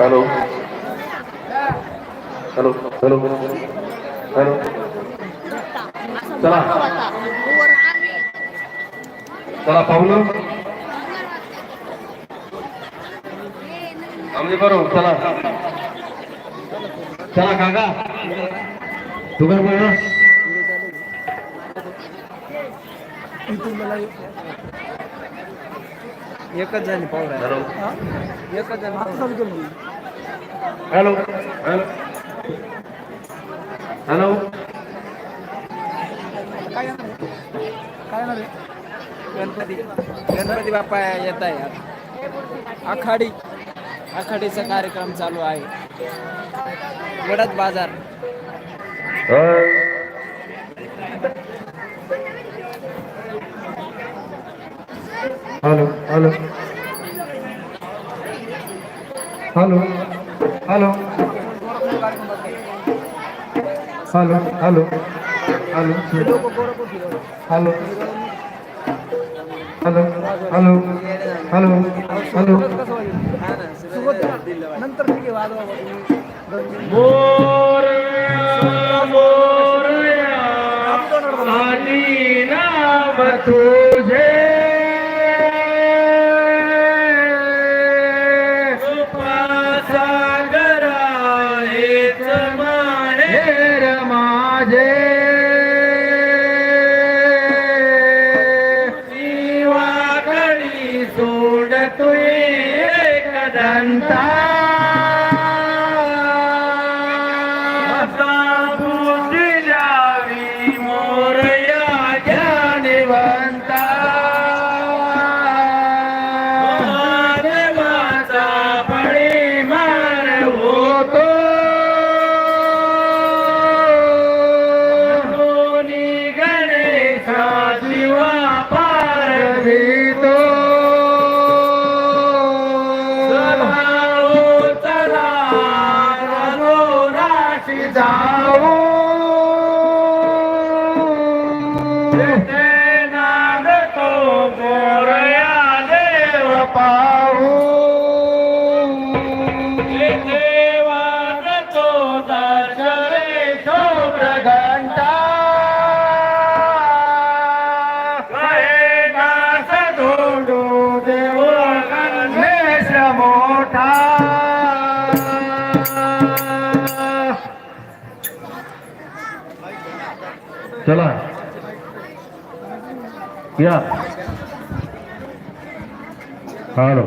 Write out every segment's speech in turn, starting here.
Hello. Hello. Hello. Hello. चला. चला पाहुलं आम्ही बरोबर चला. चला काका. दुकान बघा. एकच झाली पाहुणा एकच झाली हॅलो हॅलो हॅलो काय काय गणपती. गणपती बाप्पा येत आहे आखाडी. आखाडीचा कार्यक्रम चालू आहे. वडद बाजार. Hello hello hello hello hello hello hello hello hello hello hello hello नंतर मोर मोर तुझे. पासा தன் தாய் Yeah. Hello.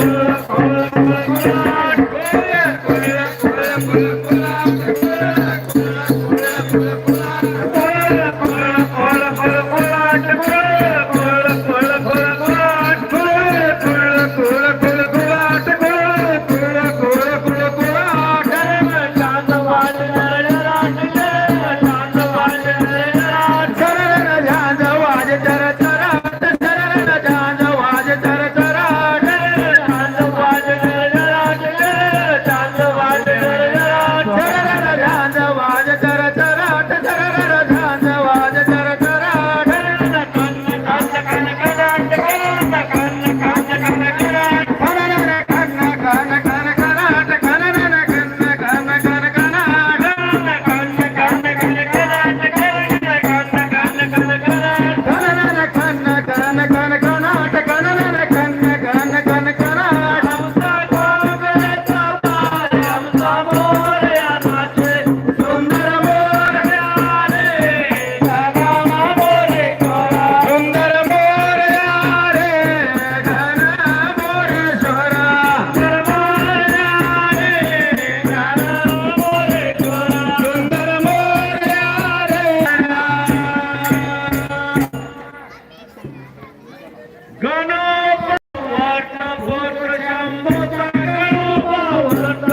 Hallelujah.